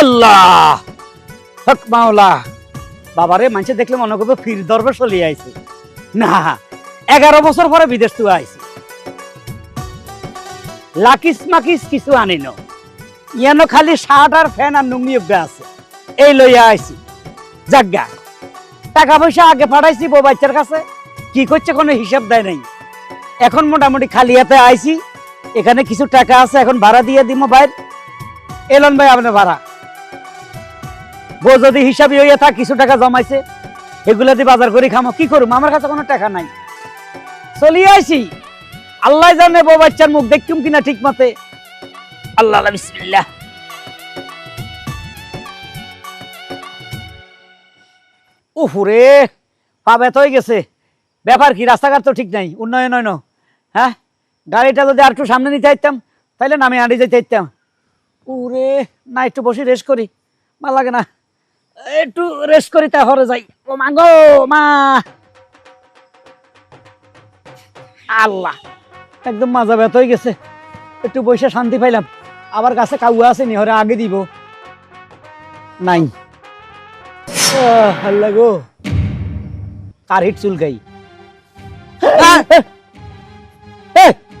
আল্লাহ! মাওলা। বাবারে, মানুষে দেখলে মনে করব ফির দরবার চলিয়ে আইছে। না, এগারো বছর পরে বিদেশ তুই আইছি। লাকিস মাকিস কিছু আনিন ইয়ানো খালি শার্ট আর ফ্যান আর নুঙ্গি আছে। এই লইয়া আইছি। জাগা টাকা পয়সা আগে পাঠাইছি বউ বাচ্চার কাছে। কি করছে কোনো হিসাব দেয় নাই। এখন মোটামুটি খালি হাতে আইছি। এখানে কিছু টাকা আছে, এখন ভাড়া দিয়ে দিব বাইর। এলন ভাই আপনার ভাড়া। বউ যদি হিসাবে হইয়া থাক কিছু টাকা জমাইছে এগুলা দিয়ে বাজার করে খামো কি করুম? আমার কাছে কোনো টাকা নাই। চলিয়ে আইছি। আল্লাহ জানে বউ বাচ্চার মুখ দেখতুম কিনা ঠিক মতে। আল্লাহ আল্লাহ, বিসমিল্লাহ। উফুরে পা ব্যথ হয়ে গেছে। ব্যাপার কি রাস্তাঘাট তো ঠিক নাই উন্নয়ন হয় না। হ্যাঁ? গাড়িটা যদি আর একটু সামনে নিতে চাইতাম তাহলে নামে আঁড়ি যেতে চাইতাম উরে না একটু বসে রেস্ট করি। ভালো লাগে না। একটু রেস্ট করি তারপরে যাই। ও মা গো মা। আল্লাহ একদম মাজা ব্যথ হয়ে গেছে। একটু বসে শান্তি পাইলাম। আবার গাছে কাউয়া আছে নি হরে আগে দিব। নাই। আল্লাহ গো। কার হিট চুলকাই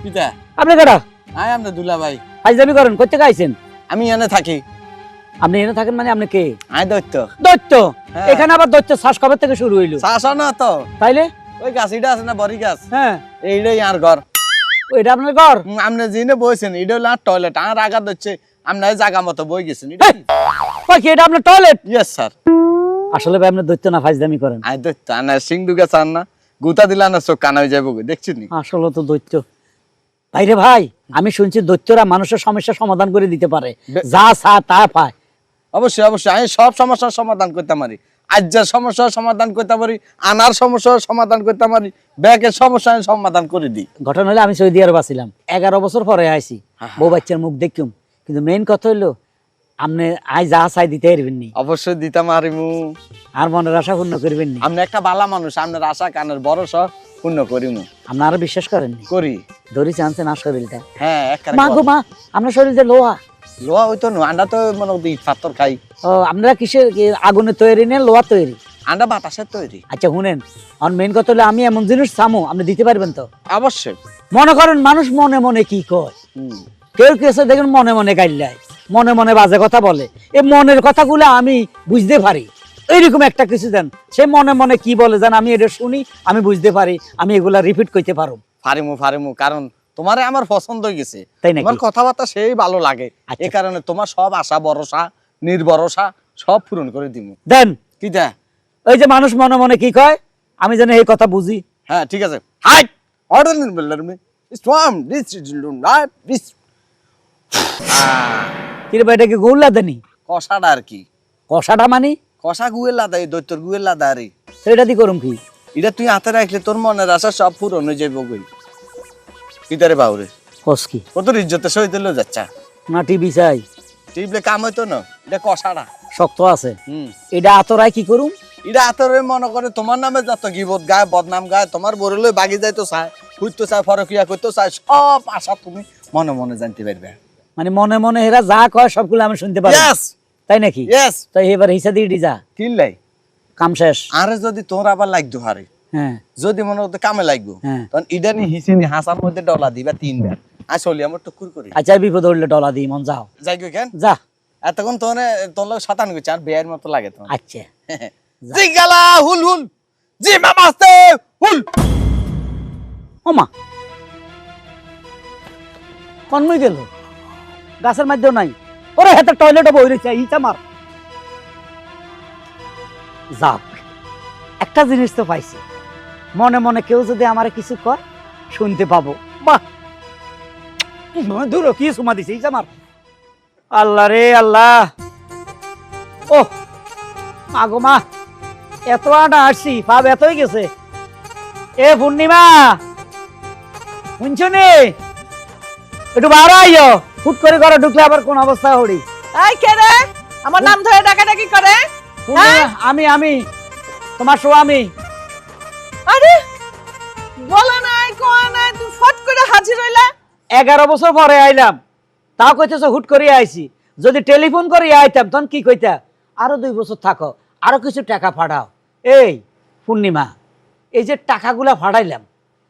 পিতা। আপনি আমরা দুলা ভাই ফাইজামি করেন করতে গাইছেন আমি এনে থাকি। আপনি এনে থাকেন মানে আপনি কে? আয় দৈত্য। দৈত্য? হ্যাঁ। এখানে আবার দৈত্য শ্বাস কবে থেকে শুরু হইল? চাষ না তো। তাইলে? ওই গাছ এটা আছে না বড়ি গাছ? হ্যাঁ। এইটাই আর ঘর। এটা আপনার ঘর? আপনি জিনে বইছেন এটা হলো আর টয়লেট আর আঘাত হচ্ছে আপনি জায়গা মতো বই গেছেন এটা আপনার টয়লেট ইয়েস স্যার আসলে ভাই আপনি দৈত্য না ফাইজদামি করেন। আয় দৈত্য আনা সিং দুগে চান না। গুতা দিলা না চোখ কানা হয়ে যাব দেখছি নি? আসলে তো দৈত্য। ভাইরে ভাই আমি শুনছি দৈত্যরা মানুষের সমস্যা সমাধান করে দিতে পারে। যা চা তা পায় অবশ্যই অবশ্যই। আমি সব সমস্যার সমাধান করতে পারি। আজ্জার সমস্যার সমাধান করতে পারি আনার সমস্যার সমাধান করতে পারি ব্যাগের সমস্যা আমি সমাধান করে দিই। ঘটনা হলে আমি সৌদি আরব আছিলাম। এগারো বছর পরে আইছি। বউ বাচ্চার মুখ দেখুম। কিন্তু মেইন কথা হইল আপনি আই যা চাই দিতে পারবেন নি। অবশ্যই দিতাম আরিমু। আর মনের আশা পূর্ণ করবেন নি। আপনি একটা বালা মানুষ আপনার আশা কানের বড় সহ পূর্ণ করিমু। আপনি আরও বিশ্বাস করেন নি। করি। ধরি চানছে না শরীরটা হ্যাঁ মা গো মা আপনার শরীর যে লোহা। লোহা হইতো না আন্ডা তো মনে ইট পাথর খাই। ও আপনারা কিসের আগুনে তৈরি নেন লোহা তৈরি? আন্ডা বাতাসের তৈরি। আচ্ছা শুনেন আর মেইন কথা হলো আমি এমন জিনিস চামো আপনি দিতে পারবেন তো? অবশ্যই। মনে করেন মানুষ মনে মনে কি কয়। কেউ কেউ আছে দেখুন মনে মনে গাইল্লায় মনে মনে বাজে কথা বলে। এই মনের কথাগুলো আমি বুঝতে পারি। এইরকম একটা কিছু দেন সে মনে মনে কি বলে জান আমি এটা শুনি আমি বুঝতে পারি আমি এগুলা রিপিট করতে পারো ফারিমু ফারিমু কারণ তোমারে আমার পছন্দ হয়ে গেছে তোমার কথাবার্তা সেই ভালো লাগে। আচ্ছা। এই কারণে তোমার সব আশা ভরসা নির্ভরসা সব পূরণ করে দিব দেন। কি দা? ওই যে মানুষ মনে মনে কি কয়? আমি যেন এই কথা বুঝি। হ্যাঁ ঠিক আছে। হাই! অর্ডার নিন মে। স্ট্রং দিস রাইট দিস কিরে ভাই এটা কি গৌল্লা দেনি কষাটা আর কি। কষাটা মানি? কষা গুয়ের লাদা এই দৈত্যর গুয়ের লাদা রে সেটা দি করুম কি? এটা তুই হাতে রাখলে তোর মনের আশা সব পূরণ হয়ে যাইব গই কিতারে বাউরে। কস কি? কত ইজ্জতে সহিত লো যাচ্ছা। না টিভি চাই। টিপলে কাম হইতো না এটা কষাটা শক্ত আছে। হুম। এটা আতরাই কি করুম? এটা হাতরে মনে করে তোমার নামে যত গিবত গায় বদনাম গায় তোমার বরলে বাগি যাইতো চায় খুঁজতে চায় ফরকিয়া করতে চায় সব আশা তুমি মনে মনে জানতে পারবে। মানে মনে মনে এরা যা কয় সবগুলো আমি শুনতে পারি ইয়েস তাই নাকি? ইয়েস তাই এবার হিসা দিয়ে যা। কিনলাই কাম শেষ। আরে যদি তোর আবার লাগতো হারে যদি মনে হতো কামে লাগবো হ্যাঁ। তখন ইডানি হিসিনি হাসার মধ্যে ডলা দিবা তিনবার। আসলে আমার টুকুর করি আচ্ছা বিপদ উঠলে ডলা দিই মন যাও। যাই গো কেন? যা। এতক্ষণ তোর তোর লোক শতান করছে আর বেয়ের মতো লাগে তোমার। আচ্ছা। জি গালা হুল হুল। জি মামাস্তে হুল। ওমা কনমই গেল। গাছের মধ্যেও নাই। ওরে হেতে টয়লেটে বই রয়েছে ইটা মার যাক একটা জিনিস তো পাইছি। মনে মনে কেউ যদি আমার কিছু কয় শুনতে পাবো। বাহ! দূর কি সুমা দিছে ইটা মার আল্লাহ রে আল্লাহ! ও মাগো মা এত আটা আসছি পাব এতই গেছে। এ পূর্ণিমা শুনছো নি? একটু বারো আইও ফুট করে ঘরে ঢুকলে আবার কোন অবস্থা হড়ি এই কে রে? আমার নাম ধরে ডাকাডাকি করে? পূর্ণিমা, আমি আমি তোমার স্বামী আরে বলে নাই কোয়া নাই তুই ফট করে হাজির হইলা? এগারো বছর পরে আইলাম। তাও কইতেছ হুট করে আইছি। যদি টেলিফোন করে আইতাম তখন কি কইতা? আরও দুই বছর থাকো আরও কিছু টাকা ফাড়াও। এই পূর্ণিমা এই যে টাকাগুলা ফাড়াইলাম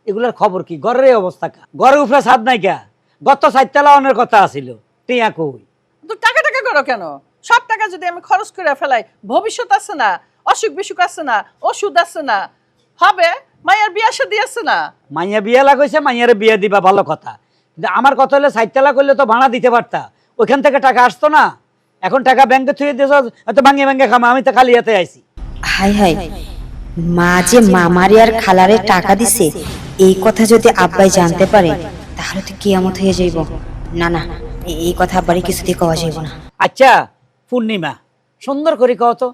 এগুলার খবর কি? ঘরের অবস্থা কা? ঘরের উপরে ছাদ নাই কা? গত সাইতলা অনের কথা আছিল। টিয়া কই? তো টাকা টাকা করো কেন? সব টাকা যদি আমি খরচ করে ফেলাই ভবিষ্যৎ আছে না অসুখ বিসুখ আছে না ওষুধ আছে না হবে? মায়ের বিয়া শাদী আছে না? মাইয়া বিয়া লাগাইছে মাইয়ারে বিয়ে দিবা ভালো কথা। কিন্তু আমার কথা হলে সাইতলা করলে তো ভাড়া দিতে পারতা। ওইখান থেকে টাকা আসতো না। এখন টাকা ব্যাংকে থুয়ে দিয়েছ হয়তো ভাঙে ভাঙে খামা আমি তো খালি হাতে আইছি। Hi hi. মা যে মামারি আর খালারে টাকা দিছে এই কথা যদি আব্বাই জানতে পারে তাহলে তো কিয়ামত হয়ে যাইব। না না এই কথা আব্বারে কিছুতেই কওয়া যাইব না। আচ্ছা পূর্ণিমা সুন্দর করে কও তো।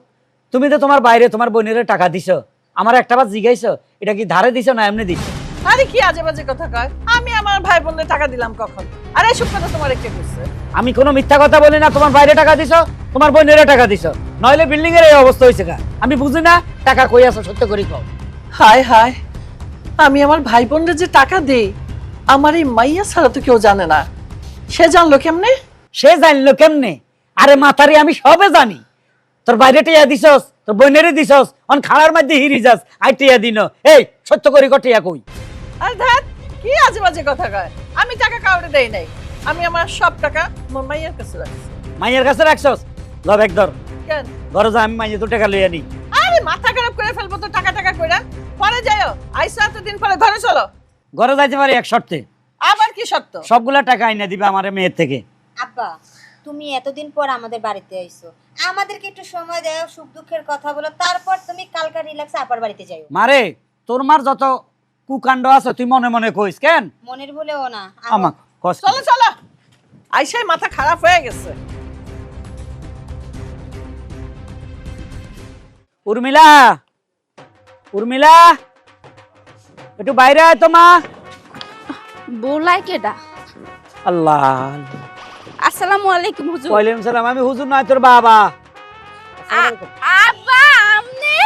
তুমি তো তোমার বাইরে তোমার বোনের টাকা দিছো। আমার একটা বার জিগাইছো এটা কি ধারে দিছো না এমনি দিছো? আরে কি আজে বাজে কথা কয়? আমি আমার ভাই বোনদের টাকা দিলাম কখন? আরে এইসব কথা তোমার কে করছে আমি কোনো মিথ্যা কথা বলি না তোমার বাইরে টাকা দিছো তোমার বোনের টাকা দিছো। নইলে বিল্ডিং এর এই অবস্থা হয়েছে কা আমি বুঝি না টাকা কই আছো সত্য করি কও। হায় হায় আমি আমার ভাই বোনদের যে টাকা দেই আমার এই মাইয়া ছাড়া তো কেউ জানে না। সে জানলো কেমনে? সে জানলো কেমনে? আরে মাথারি আমি সবে জানি। তোর বাইরে টিয়া দিছস তোর বোনেরই দিছস অন খাড়ার মধ্যে হিরি যাস আই টিয়া দিন। এই সত্য করি কটিয়া কই। আরে ধ্যাত কি আজে বাজে কথা কয়? আমি টাকা কাউরে দেই নাই। আমি আমার সব টাকা মোর মাইয়ের কাছে রাখছি। মাইয়ের কাছে রাখছস? লব একদর কেন? ঘরে যা আমি মাইয়ে তো টাকা লইয়া নি আরে মাথা খারাপ করে ফেলব তো টাকা টাকা কইরা। পরে যাইও আইসা এতদিন পরে ঘরে চলো। ঘরে যাইতে পারি এক শর্তে। আবার কি সত্য সবগুলা টাকা আইনা দিবে আমার মেয়ের থেকে। আব্বা। তুমি এতদিন পর আমাদের বাড়িতে আইছো। আমাদেরকে একটু সময় দাও সুখ দুঃখের কথা বলো তারপর তুমি কালকা রিল্যাক্সে আপার বাড়িতে যাও মারে তোর মার যত কুকাণ্ড আছে তুই মনে মনে কইস কেন? মনের ভুলেও না আমাক কষ্ট চলো চলো। আইসাই মাথা খারাপ হয়ে গেছে। উর্মিলা উর্মিলা একটু বাইরে আয় তো মা। বলাই কেডা? আল্লাহ। আসসালামু আলাইকুম হুজুর। ওয়ালাইকুম সালাম আমি হুজুর নয় তোর বাবা। আব্বা আমনে?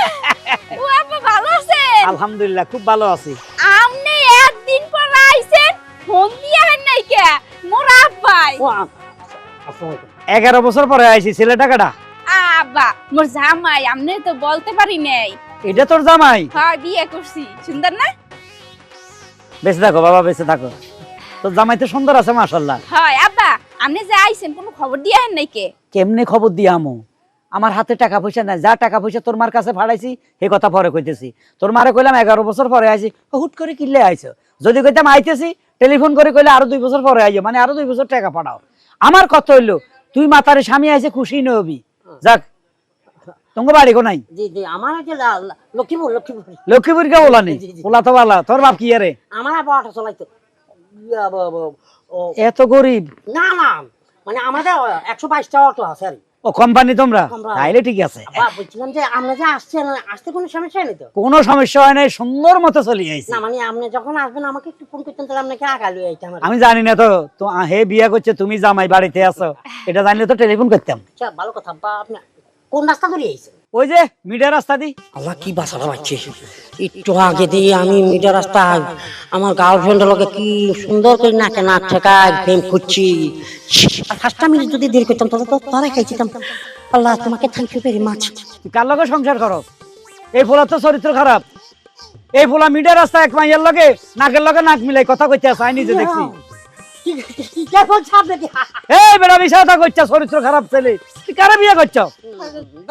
ও আব্বা ভালো আছেন? আলহামদুলিল্লাহ খুব ভালো আছি। আমনে একদিন পর আইছেন ফোন দিয়া হেন নাই কে? মোর আব্বাই। এগারো বছর পরে আইছি ছেলে টাকাটা আব্বা মোর জামাই আমনে তো বলতে পারি নাই। এটা তোর জামাই? হয় বিয়ে করছি সুন্দর না? বেঁচে থাকো বাবা বেঁচে থাকো। তোর জামাই তো সুন্দর আছে মাশাল্লাহ হয় আব্বা আমনে যে আইছেন কোনো খবর দিয়া হেন নাই কে? কেমনে খবর দিয়ে আমু? আমার হাতে টাকা পয়সা নাই যা টাকা পয়সা তোর মার কাছে ফাড়াইছি এই কথা পরে কইতেছি। তোর মারে কইলাম এগারো বছর পরে আইছি হুট করে কিনলে আইছো? যদি কইতাম আইতেছি টেলিফোন করে কইলে আরও দুই বছর পরে আইও মানে আরও দুই বছর টাকা পাঠাও। আমার কত হইল তুই মাতারে স্বামী আইছে খুশি নবি যাক তোমার বাড়ি কো নাই? জি জি আমার লা- লক্ষ্মীপুর লক্ষ্মীপুর। লক্ষ্মীপুর কে বলানি। বলা তো বালা তোর বাপ কি আরে আমার অটো চালাইতো। এত গরিব? না না মানে আমাদের একশো আর ও কোম্পানি তোমরা? তাইলে ঠিক আছে। বলছিলাম যে আমরা যে আসছেন আসতে কোনো সমস্যা নেই তো? কোনো সমস্যা হয় নাই সুন্দর মতো চলে আইছি। না মানে আপনি যখন আসবেন আমাকে একটু ফোন করতেন তাহলে আপনাকে আগে আইতাম আমি জানি না তো তো হে বিয়া করছে তুমি জামাই বাড়িতে আছো। এটা জানলে তো টেলিফোন করতাম। আচ্ছা ভালো কথা বা আপনি কোন রাস্তা ধরে আইছেন? ওই যে মিডিয়া রাস্তা দি। আল্লাহ কি বাসাটা পাচ্ছে একটু আগে দিয়ে আমি মিটার রাস্তা আমার গার্লফ্রেন্ডের লোকে কি সুন্দর করে নাকে নাক ঠেকা প্রেম করছি। আর ফার্স্ট আমি যদি দেরি করতাম তাহলে তো তারাই খাইছিলাম আল্লাহ তোমাকে থ্যাংক ইউ ভেরি মাচ কার লগে সংসার করো? এই ফোলা তো চরিত্র খারাপ। এই ফোলা মিডিয়া রাস্তা এক মাইয়ের লগে নাকের লগে নাক মিলাই কথা কইতে আছে আমি নিজে দেখছি। এই বেড়া বিষয়টা করছে চরিত্র খারাপ ছেলে। তুই কারে বিয়ে করছ?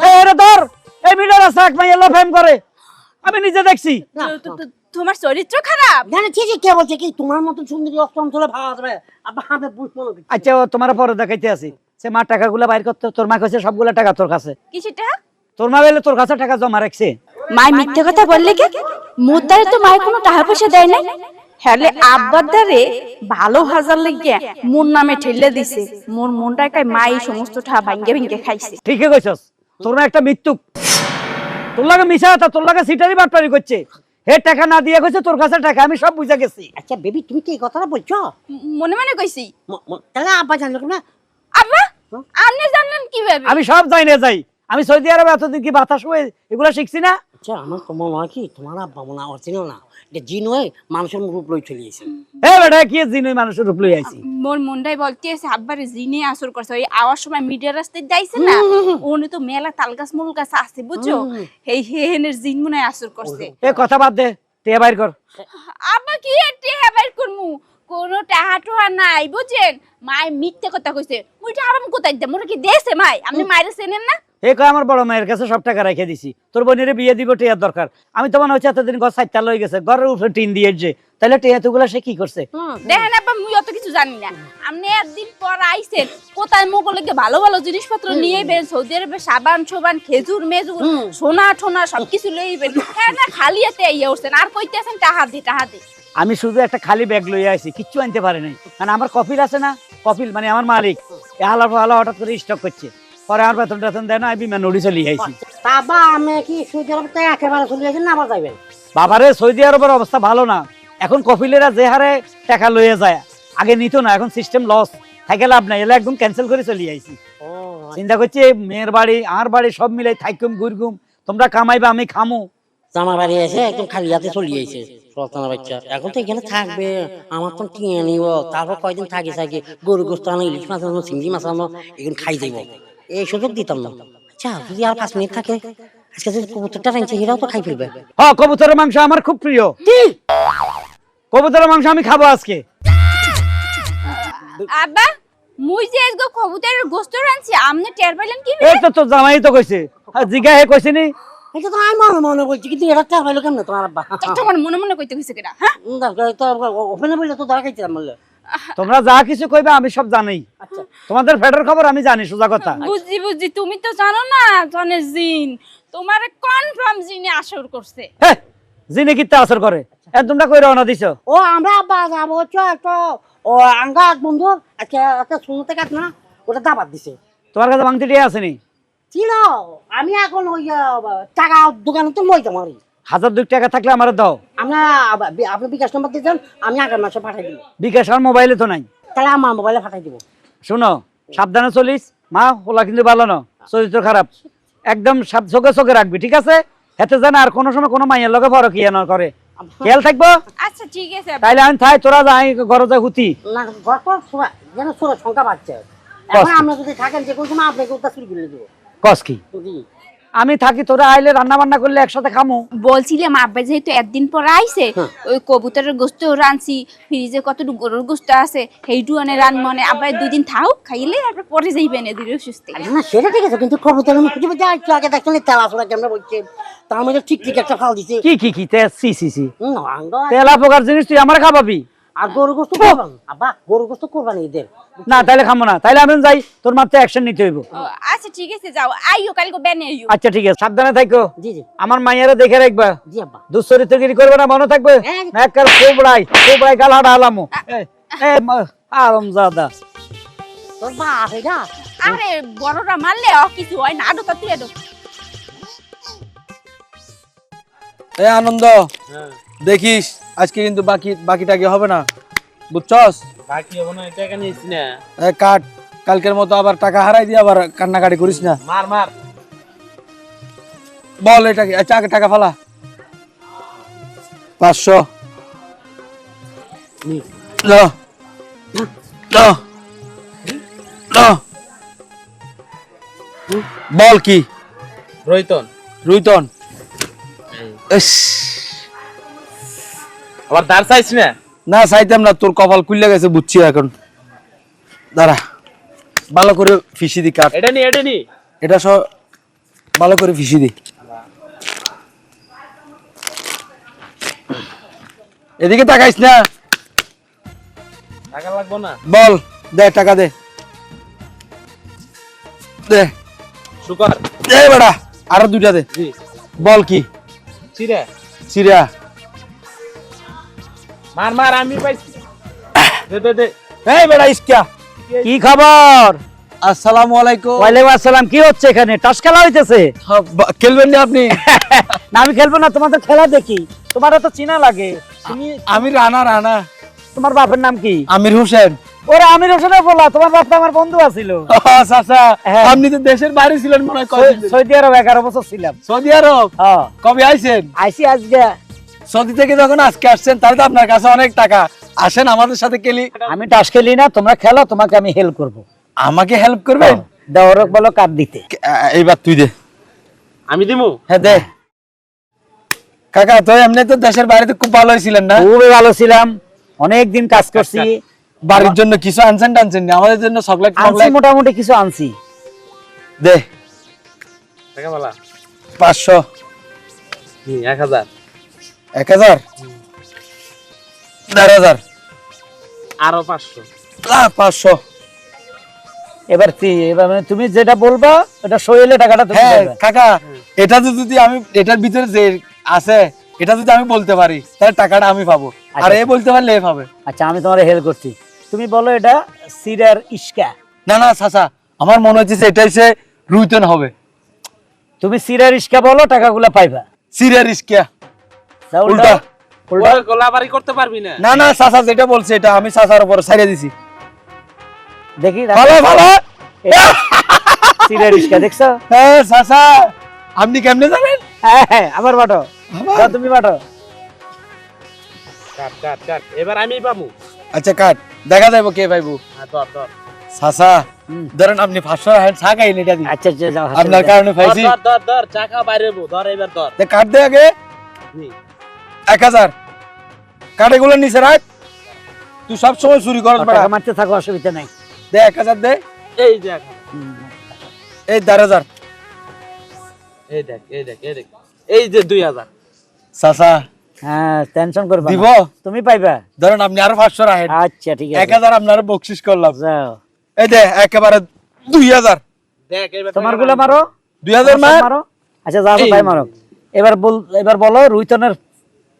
এরে ধর! এই মিডিয়া রাস্তা এক মাইয়ের লগে করে। আমি নিজে দেখছি। তোমার চরিত্র খারাপ? জানেছি যে কে বলছে? কি তোমার মতন সুন্দরী অষ্টমতলে যাবে আবার মনে আচ্ছা তোমার পরে দেখাইতে আছি সে মা টাকাগুলা বাইর করতে তোর মা কইছে সবগুলা টাকা তোর কাছে। কিছুটা তোর মা বলে তোর কাছে টাকা জমা রাখছে। মাই মিথ্যে কথা বললে কে? মোর তো মায়ের কোনো টাকা পয়সা দেয় নাই? হ্যালে আব্বার ভালো হাজার লেগে মোর নামে ঠেলে দিছে। মোর মনটা একাই মাই সমস্ত টাকা ভাঙ্গে ভাঙ্গে খাইছে। ঠিকই কইছস। তোর একটা মৃত্যু। তোর লাগে মিশা তা তোর লাগে সিটারি বাটপারি করছে। হে টাকা না দিয়ে কইছে তোর কাছে টাকা আমি সব বুঝা গেছি। আচ্ছা বেবি তুমি কি এই কথাটা বলছো? মনে মনে কইছি। তাহলে আব্বা জানলো না? আব্বা আপনি জানলেন কীভাবে? আমি সব জানি না যাই। আমি সৌদি আরবে এতদিন কি বাতাস হয়ে এগুলো শিখছি না? আচ্ছা আমার তো মনে কি? তোমার আব্বা মনে হয় না। এটা জিন হয়ে মানুষের রূপ লই চলে এ বেটা কি জিন ওই মানুষের রূপ লই আইছি? মোর মনটাই বলতে আছে আব্বারে জিনে আসর করছে। ওই আওয়ার সময় মিডিয়া রাস্তায় যাইছে না ওনে তো মেলা তাল গাছ মূল গাছ আছে বুঝছ এই জিন মনে আসর করছে। এ কথা বাদ দে তে বাইর কর। আব্বা কি হেবার করমু? কোনো টাহা টুহা নাই বুঝছেন? মাই মিথ্যে কথা কইছে। মুই টাহা আমি কোথায় দে? মোর কি দেছে মাই আপনি মাইরে চেনেন না? এ কয় আমার বড় মায়ের কাছে সব টাকা রেখে দিছি। তোর বোনের বিয়ে দিব টিয়ার দরকার। আমি তো মনে হচ্ছে এতদিন ঘর সাইডটা লই গেছে ঘরের উপরে টিন দিয়ে যে। তাহলে টিয়া তুগুলা সে কি করছে? দেখেন আব্বা মুই অত কিছু জানি না। আপনি একদিন পর আইছেন কোথায় মোগলকে ভালো ভালো জিনিসপত্র নিয়ে বেন সৌদি আরবে সাবান সোবান খেজুর মেজুর সোনা ঠোনা সবকিছু লইবেন হ্যাঁ না খালি হাতে ইয়ে উঠছেন। আর কইতেছেন টাহা দি টাহা দি। আমি শুধু একটা খালি ব্যাগ লইয়া আইছি কিচ্ছু আনতে পারে নাই। মানে আমার কপিল আছে না কপিল মানে আমার মালিক। এ হালা ফালা হঠাৎ করে স্টক করছে। পরে আমার বেতন টেতন দেয় না বিমান উড়ি চলে আইছি। বাবা আমি কি সৌদি আরব থেকে একেবারে চলে গেছেন না আবার বাবারে সৌদি আরবের অবস্থা ভালো না। এখন কপিলেরা যে হারে টাকা লইয়া যায় আগে নিত না এখন সিস্টেম লস থাকে লাভ নাই এলে একদম ক্যান্সেল করে চলে আইছি। চিন্তা করছি মেয়ের বাড়ি আর বাড়ি সব মিলাই থাইকুম ঘুরগুম তোমরা কামাইবা আমি খামু। জামা বাড়ি এসে একদম খালি হাতে চলে গেছে সলতানা বাচ্চা। এখন তো এখানে থাকবে আমার তো কিনে নিব তারপর কয়দিন থাকি থাকি গরু গোস্ত আনো ইলিশ মাছ আনো চিংড়ি মাছ আনো এগুলো খাই যাইব। এই সুযোগ দিতাম না আচ্ছা যদি আর পাঁচ মিনিট থাকে আজকে যদি কবুতরটা এরাও তো খাই ফেলবে হ কবুতরের মাংস আমার খুব প্রিয় কবুতরের মাংস আমি খাব আজকে আব্বা মুই যে আজকে কবুতরের গোস্ত রানছি আপনি টের পাইলেন কি এই তো তোর জামাই তো কইছে আর জিগা হে কইছে নি এটা তো আমি মনে মনে বলছি কিন্তু এটা চার পাইলো কেমন তোমার আব্বা তোমার মনে মনে কইতে কইছে কিনা হ্যাঁ তো ওখানে বললে তো খাইছিলাম বললে তোমরা যা কিছু কইবে আমি সব জানি আচ্ছা। তোমাদের ফেডার খবর আমি জানি সোজা কথা। বুঝি বুঝি তুমি তো জানো না জনে জিন। তোমার কনফার্ম জিনে আসর করছে। হে জিনে কিত্তে আসর করে? এ তোমরা কই রওনা দিছো? ও আমরা আব্বা যাব হচ্ছে একটা ও আঙ্গা এক বন্ধু একটা শুনতে কাট না ওটা দাবাত দিছে। তোমার কাছে ভাঙতি টিয়া আসেনি ছিল। আমি এখন ওই টাকা দোকানে তো লইতাম আর হাজার দুই টাকা থাকলে আমার দাও। আমরা আপনি বিকাশ নম্বর দিয়েছেন আমি আগের মাসে পাঠাই দিব। বিকাশ আর মোবাইলে তো নাই। তাহলে আমার মোবাইলে পাঠাই দিব। শোনো সাবধানে চলিস। মা ওলা কিন্তু ভালো না চরিত্র খারাপ। একদম সাব চোখে চোখে রাখবি ঠিক আছে? হেতে জানা আর কোনো সময় কোনো মাইয়ের লগে বড় কি না করে। খেয়াল থাকব? আচ্ছা ঠিক আছে। তাইলে আমি থাই তোরা যাই ঘরে যাই হুতি। না ছোড়া যেন ছোড়া সংখ্যা বাড়ছে। এখন আমরা যদি থাকেন যে কোনো সময় আপনাকে উদ্ধার করে দেবো। কস কি? আমি থাকি তোরা আইলে রান্না বান্না করলে একসাথে খামু। বলছিলাম আব্বা যেহেতু একদিন পর আইছে ওই কবুতরের গোস্ত রানছি ফ্রিজে কতটুকু গরুর গোস্ত আছে সেইটু আনে রান মনে আব্বা দুই দিন থাও খাইলে তারপর পরে যাইবেন এদিকে সুস্থে না সেটা ঠিক আছে কিন্তু কবুতর আমি খুঁজে পেতে একটু আগে দেখছেন তেলা ছোড়া কেমন বলছে। তার মধ্যে ঠিক ঠিক একটা ফাল দিছে। কি কি কি তে সি সি সি তেলা পোকার জিনিস তুই আমার খাবাবি? আর গরু গোস্ত করবান আব্বা গরু গোস্ত করবান এদের না তাইলে খামো না। তাইলে আমি যাই তোর মাত্র অ্যাকশন নিতে হইব। আচ্ছা ঠিক আছে যাও। আইও কালকে বেনে আইও। আচ্ছা ঠিক আছে। সাবধানে থাকো জি জি। আমার মাইয়ারা দেখে রাখবা। জি আব্বা। দুশ্চরিত্রগিরি করবে না মনে থাকবে। একবার কোবড়াই কোবড়াই গাল হাডা হালামু। আরম জাদা তোর বাপ এটা আরে বড়রা মারলে অ কিছু হয় না। আডো তুই আডো এ আনন্দ দেখিস? আজকে কিন্তু বাকি বাকিটাকে হবে না? বুঝছস? বাকি হব না এটা এখানে নিস না? এ কাট। কালকের মতো আবার টাকা হারাই দিয়ে আবার কান্নাকাটি করিস না। মার মার। বল এটাকে আচ্ছা আগে টাকা ফালা। পাঁচশো। ল। ল। ল। বল কি? রোহিতন। রুইতন ইস, আবার দাঁড় চাইছ না? না চাইতাম না তোর কপাল খুললে গেছে বুঝছি এখন। দাঁড়া ভালো করে ফিসি দি কাট এটা নি এটা নি। এটা সব ভালো করে ফিসি দি। এদিকে তাকাইস না। টাকা লাগবো না? বল দে টাকা দে। দে। শুকর। দে বেড়া আরও দুইটা দে। বল কি? চিরে চিরা মার মার আমি পাইছি। দে দে দে। এই বেড়া ইসকা কি খবর? আসসালামু আলাইকুম। ওয়ালাইকুম আসসালাম কি হচ্ছে এখানে? টাস খেলা হইতেছে? খেলবেন না আপনি? না আমি খেলব না তোমাদের খেলা দেখি। তোমার তো চিনা লাগে। তুমি আমি রানা রানা। তোমার বাপের নাম কি? আমির হোসেন। ওরে আমির হোসেনের বলা তোমার বাপ তো আমার বন্ধু আছিল। চাচা হ্যাঁ। আপনি তো দেশের বাইরে ছিলেন মনে হয়। সৌদি আরব এগারো বছর ছিলাম। সৌদি আরব? হ্যাঁ কবে আইছেন? আইসি আজকে। সৌদি থেকে যখন আজকে আসছেন তাহলে তো আপনার কাছে অনেক টাকা। আসেন আমাদের সাথে খেলি। আমি টাস খেলি না তোমরা খেলো তোমাকে আমি হেল্প করব। আমাকে হেল্প করবেন? দেওয়ারক বলো কার দিতে। এইবার তুই দে। আমি দিমু? হ্যাঁ দে। কাকা তো এমনি তো দেশের বাইরে খুব ভালো হয়েছিলেন না? খুবই ভালো ছিলাম। অনেক দিন কাজ করছি। বাড়ির জন্য কিছু আনছেন টানছেন না? আমাদের জন্য চকলেট আনছি মোটামুটি কিছু আনছি। দে। টাকা বলা পাঁচশো। হুম এক হাজার? দেড় হাজার। আরও পাঁচশো। পাঁচশো। এবার কি- এবার মানে তুমি যেটা বলবা সইলে টাকাটা হ্যাঁ কাকা এটা তো যদি আমি এটার ভিতরে যে আছে এটা যদি আমি বলতে পারি তাহলে টাকাটা আমি পাবো। আর এ বলতে পারলে এ পাবে। আচ্ছা আমি তোমার হেল্প করছি। তুমি বলো এটা সিরার ইস্কা না না চাচা আমার মনে হচ্ছে যে এটা হচ্ছে রুইতন হবে। তুমি সিরার ইস্কা বলো টাকাগুলো পাইবা। সিরিয়ার ইস্কিয়া যাও উল্টা। উল্টা। ওই করতে পারবি না। না না চাচা যেটা বলছে এটা আমি চাচার উপর ছাড়িয়ে দিছি। দেখি ভালো ভালো। সিরার ইস্কা দেখছ? হ্যাঁ চাচা আপনি কেমনে যাবেন হ্যাঁ হ্যাঁ আবার বাটো। আবার? তুমি বাটো। কাট কাট কাট। এবার আমি পাবো। আচ্ছা কাট। দেখা যাব কে পাইবো। হ্যাঁ চাচা ধরেন আপনি পাঁচশো হ্যাঁ চা খাইন এটা দিন। আচ্ছা আচ্ছা আপনার। কারণে ধর পাইছি। ধর ধর ধর চাকা বাইরে ধর এবার ধর। তা কাট দে আগে। এক হাজার। কাট এগুলো নিচে রাখ তুই সব সময় চুরি করস বেড়া। মারতে থাকো অসুবিধা নাই। দে এক হাজার দে। এই দেখ। এই দেড় হাজার। এই দেখ এই দেখ এই দেখ। এই যে দুই হাজার। চাচা হ্যাঁ টেনশন করবা দিব? তুমি পাইবা? ধরেন আপনি আরও পাঁচশো রাখেন। আচ্ছা ঠিক এক আছে হাজার আপনার বকশিস করলাম। যাও। এই দে একেবারে দুই হাজার। তোমারগুলো মারো। দুই হাজার মারো। আচ্ছা যাও এই। তাই মারো। এবার বল এবার বলো রুইতনের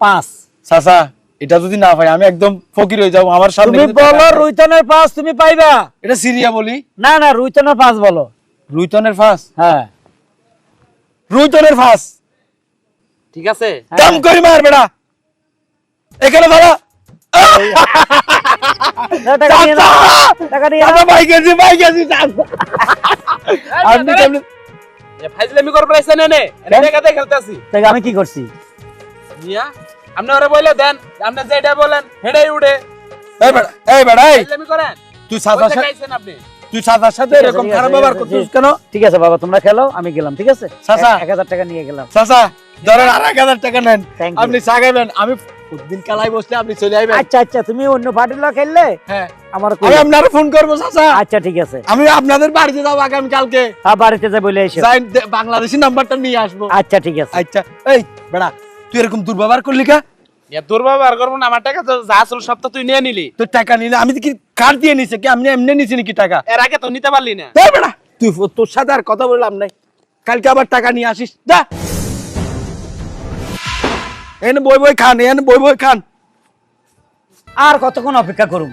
পাঁচ। চাচা এটা যদি না পাই আমি একদম ফকির হয়ে যাব আমার সামনে তুমি বলো রুইতনের পাঁচ তুমি পাইবা? এটা সিরিয়া বলি। না না রুইতনের পাঁচ বলো। রুইতনের ফাঁস হ্যাঁ। রুইতনের ফাঁস ঠিক আছে। দাম করি মার বেড়া এখানে ভাড়া। আমি কি করছি? মিয়া আপনি ওরা বলে দেন আপনি যেটা বলেন হেডাই উড়ে এই বেড়া এই বেড়া এই। করেন তুই সাদার সাথে আপনি। তুই সাদার সাথে এরকম খারাপ ব্যবহার করছিস কেন? ঠিক আছে বাবা তোমরা খেলো আমি গেলাম ঠিক আছে। এক- এক টাকা নিয়ে গেলাম। চাচা ধরেন আর এক হাজার টাকা নেন। আপনি চা খাবেন আমি দিন কালাই বসলে আপনি চলে আসবেন আচ্ছা আচ্ছা তুমি অন্য পার্টির লোক খেললে? হ্যাঁ। আমার আমি আপনার ফোন করব চাচা আচ্ছা ঠিক আছে। আমি আপনাদের বাড়িতে যাব আগামী কালকে হ্যাঁ বাড়িতে যাই বলে এসো। বাংলাদেশি নাম্বারটা নিয়ে আসব। আচ্ছা ঠিক আছে। আচ্ছা এই বেড়া তুই এরকম দুর্ব্যবহার করলি কা? আর করব না আমার টাকা তো যা আসল সব তো তুই নিয়ে নিলি। তোর টাকা নিলে আমি কি কার দিয়ে নিছে কি? আমি এমনি নিছি নাকি টাকা? এর আগে তো নিতে পারলি না। তুই তোর সাথে আর কথা বললাম নাই। কালকে আবার টাকা নিয়ে আসিস। যা। এনে বই বই খান এনে বই বই খান। আর কতক্ষণ অপেক্ষা করুম?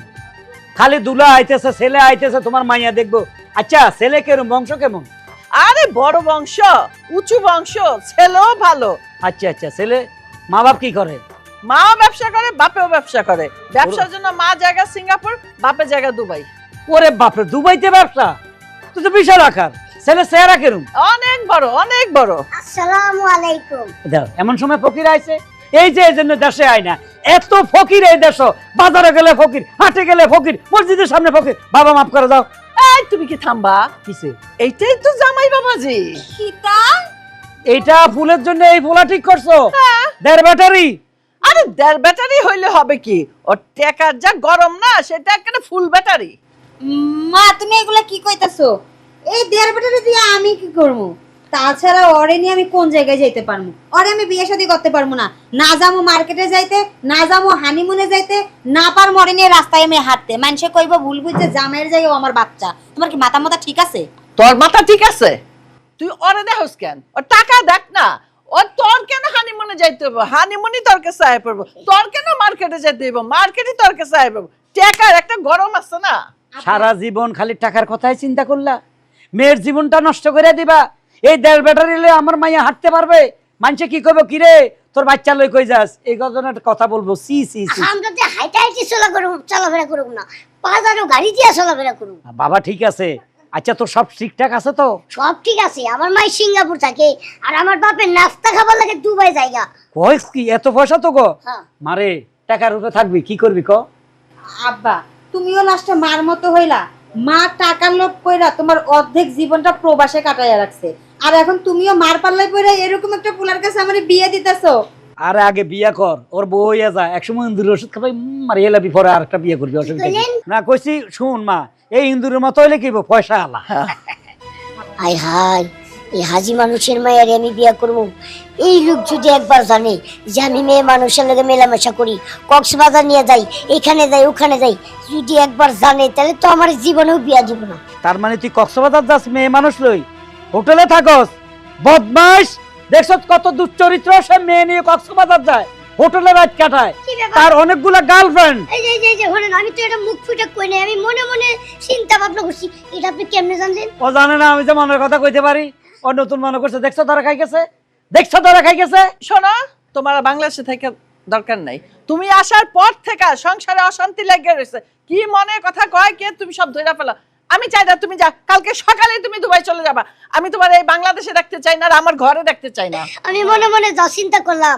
খালি দুলা আইতেছে ছেলে আইতেছে তোমার মাইয়া দেখব। আচ্ছা ছেলে কেরম বংশ কেমন? আরে বড় বংশ উঁচু বংশ ছেলেও ভালো। আচ্ছা আচ্ছা ছেলে মা বাপ কি করে? মাও ব্যবসা করে বাপেও ব্যবসা করে। ব্যবসার জন্য মা জায়গা সিঙ্গাপুর বাপের জায়গা দুবাই। ওরে বাপরে দুবাইতে ব্যবসা? তুই তো বিশাল আকার। ছেলে চেহারা কেরম? অনেক বড় অনেক বড়। আসসালামু আলাইকুম। দাও এমন সময় ফকির আইছে। এই যে এই জন্য দেশে আয় না। এত ফকির এই দেশ। বাজারে গেলে ফকির হাটে গেলে ফকির মসজিদের সামনে ফকির। বাবা মাফ করে দাও। এই তুমি কি থামবা? কিসে? এইটাই তো জামাই বাবাজি। সীতা? এইটা ফুলের জন্য এই ফুলা ঠিক করছ? দেড় ব্যাটারি। আরে দেড় ব্যাটারি হইলে হবে কি? ও টেকার যা গরম না সেটা একটা ফুল ব্যাটারি। মা তুমি এগুলা কি কইতাছো? এই দেড় ব্যাটারি দিয়ে আমি কি করব? তাছাড়া ওরে নিয়ে আমি কোন জায়গায় যাইতে পারব অরে আমি বিয়ে শাদী করতে পারব না। না যাব মার্কেটে যাইতে না যাব হানিমুনে যাইতে না পার মরে নিয়ে রাস্তায় আমি হাঁটতে। মানুষে কইব ভুল বুঝছে জামাইয়ের জায়গায় আমার বাচ্চা। তোমার কি মাথা মাথা ঠিক আছে? তোর মাথা ঠিক আছে? তুই ওরে দেখোস কেন? ওর টাকা দেখ না। ও তোর কেন হানিমুনে যাইতে হবে হানিমুনি তোর কাছে আয় পড়ব। তোর কেন মার্কেটে যাইতে হইব? মার্কেটই তোর কাছে আয় পড়ব। টাকার একটা গরম আছে না? সারা জীবন খালি টাকার কথাই চিন্তা করলা। মেয়ের জীবনটা নষ্ট করে দিবা। এই দেড় ব্যাটারি লয়ে আমার মাইয়া হাঁটতে পারবে? মানুষে কি করব? কিরে তোর বাচ্চা লই কই যাস? এই ঘটনার কথা বলব। সি সি সি। আমরা যে হাইটা হাইটি চলা করব চলাফেরা করব না বাজারও গাড়ি দিয়ে চলাফেরা করুন বাবা ঠিক আছে। আচ্ছা তোর সব ঠিকঠাক আছে তো? সব ঠিক আছে। আমার মাই সিঙ্গাপুর থাকে আর আমার বাপের নাস্তা খাবার লাগে দুবাই জায়গা। কয়েস কি এত পয়সা তো গো? হ্যাঁ। মারে টাকার উপরে থাকবি কি করবি ক? আব্বা তুমিও লাস্টে মার মতো হইলা। মা টাকার লোভ কইরা তোমার অর্ধেক জীবনটা প্রবাসে কাটাইয়া রাখছে। আর এখন তুমিও মার পাল্লাই পইরা এরকম একটা পোলার কাছে আমারে বিয়ে দিতেছো। আরে আগে বিয়া কর ওর বউ হইয়া যা। একসময় ইন্দুরের ওষুধ খাবাই মারিয়ে লাবি পরে আর একটা বিয়ে করবি অসুবিধা কি? না কইছি শুন মা এই ইন্দুরের মতো হইলে কি হইবো? পয়সা আলা। হাই হাই এই হাজি মানুষের মায়ের আমি বিয়া করব। এই লোক যদি একবার জানে যে আমি মেয়ে মানুষের লগে মেলামেশা করি কক্সবাজার নিয়ে যাই এখানে যাই ওখানে যাই যদি একবার জানে তাহলে তো আমার জীবনেও বিয়া দিব না। তার মানে তুই কক্সবাজার যাস মেয়ে মানুষ লই? হোটেলে থাকস। বদমাস দেখছ কত দুশ্চরিত্র সে মেয়ে নিয়ে কক্সবাজার যায় হোটেলে রাত কাটায়। তার অনেকগুলা গার্লফ্রেন্ড। এই যে এই যে, শোনেন আমি তো এটা মুখ ফুটে কই নাই আমি মনে মনে চিন্তা ভাবনা করছি এটা আপনি কেমনে জানলেন? ও জানে না আমি যে মনের কথা কইতে পারি। ও নতুন মনে করছে দেখছ তারা খাই গেছে? দেখছ ধরা খাই গেছে? শোনো তোমার বাংলাদেশে থেকে দরকার নাই। তুমি আসার পর থেকে সংসারে অশান্তি লেগে রয়েছে। কি মনে কথা কয় কে তুমি সব ধরে ফেলা। আমি চাই না তুমি যা কালকে সকালে তুমি দুবাই চলে যাবা। আমি তোমার এই বাংলাদেশে দেখতে চাই না আর আমার ঘরে দেখতে চাই না। আমি মনে মনে যা চিন্তা করলাম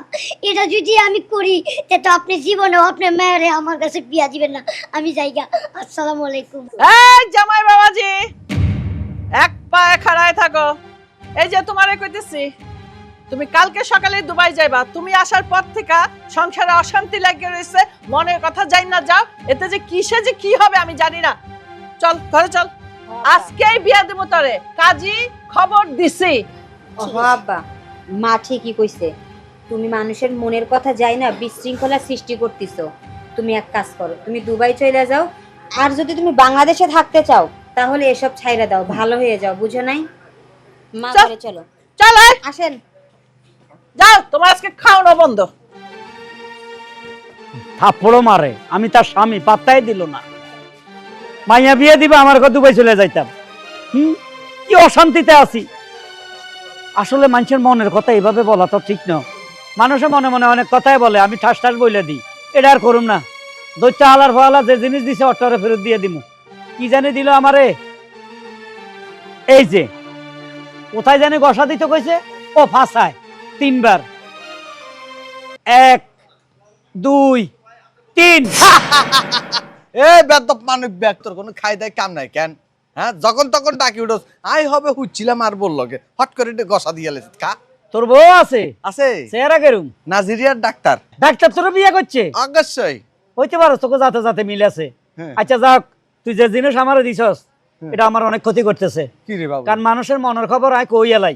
এটা যদি আমি করি তে তো আপনি জীবনেও আপনার মেয়েরে আমার কাছে বিয়া দিবেন না। আমি যাইগা আসসালামু আলাইকুম। এই জামাই বাবাজি এক পায়ে খাড়ায় থাকো। এই যে তোমারে কইতেছি তুমি কালকে সকালে দুবাই যাইবা। তুমি আসার পর থেকে সংসারে অশান্তি লাগিয়ে রয়েছে মনের কথা যাই না যাও। এতে যে কিসে যে কি হবে আমি জানি না। চল ঘরে চল। আজকেই বিয়া দেবো তরে। কাজী খবর দিছি। আব্বা মা ঠিকই কইছে। তুমি মানুষের মনের কথা যাই না বিশৃঙ্খলা সৃষ্টি করতেছো। তুমি এক কাজ করো তুমি দুবাই চলে যাও। আর যদি তুমি বাংলাদেশে থাকতে চাও তাহলে এসব ছাইরা দাও ভালো হয়ে যাও বুঝো নাই? মা চল। ঘরে চলো। চল আয়, আসেন। যাও তোমার আজকে খাওয়ানো বন্ধ। থাপ্পড়ও মারে আমি তার স্বামী পাত্তাই দিল না। মাইয়া বিয়ে দিবে, আমার ঘর দুবাই চলে যাইতাম। হুম? কি অশান্তিতে আছি। আসলে মানুষের মনের কথা এইভাবে বলা তো ঠিক না। মানুষে মনে মনে অনেক কথাই বলে, আমি ঠাস ঠাস বইলে দিই। এটা আর করুম না। দৈত্য আলার ফলা যে জিনিস দিছে অট্টারে ফেরত দিয়ে দিমু। কি জানি দিল আমারে? এই যে, কোথায় জানি গসা দিতে কইছে? ও ফাঁসায়, তিনবার। এক, দুই, তিন। এ বেদব মানব ব্যাগ তোর কোনো খাই দেয় কাম নাই কেন? হ্যাঁ যখন তখন ডাকি উঠোস আই হবে হুচ্ছিলাম আর বলল হট করে গসা দিয়ে লেছে খা। তোর বউ আছে? আছে। চেহারা কেরুম? নাজিরিয়ার ডাক্তার। ডাক্তার তোর বিয়ে করছে? অবশ্যই। হইতে পারো তোকে যাতে যাতে মিলে আছে। হ্যাঁ। আচ্ছা যাক তুই যে জিনিস আমার দিছস এটা আমার অনেক ক্ষতি করতেছে। কারণ মানুষের মনের খবর আয় কই এলাই?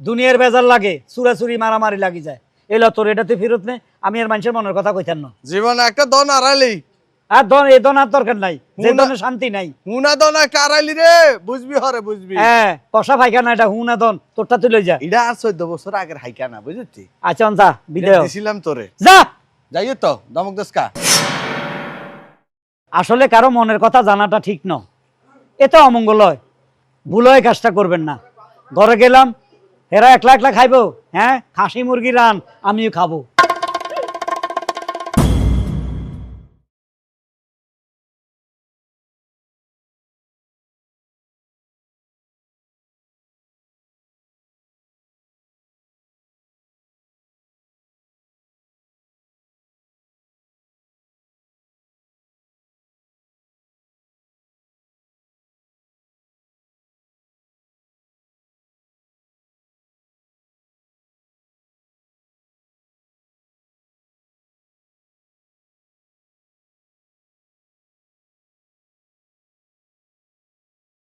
দুনিয়ার বেজার লাগে চুরাচুরি মারামারি লাগি যায়। এলো তোর এটা তুই ফেরত নে আমি আর মানুষের মনের কথা কইতাম না। জীবনে একটা দন আড়াইলি আর দন এই দন দরকার নাই। যে দনে শান্তি নাই। হুনা দন একটা রে বুঝবি হরে বুঝবি। হ্যাঁ কষা পাইখানা এটা হুনা দন তোরটা তুই যা। এটা আর চোদ্দ বছর আগের হাইকা না আচ্ছা যা বিদায় দিছিলাম তোরে। যা! যাইও তো দমক দস্কা। আসলে কারও মনের কথা জানাটা ঠিক ন এ তো অমঙ্গল হয়। ভুল হয়ে কাজটা করবেন না। ঘরে গেলাম এরা একলা একলা খাইবো হ্যাঁ? খাসি মুরগি রান আমিও খাব।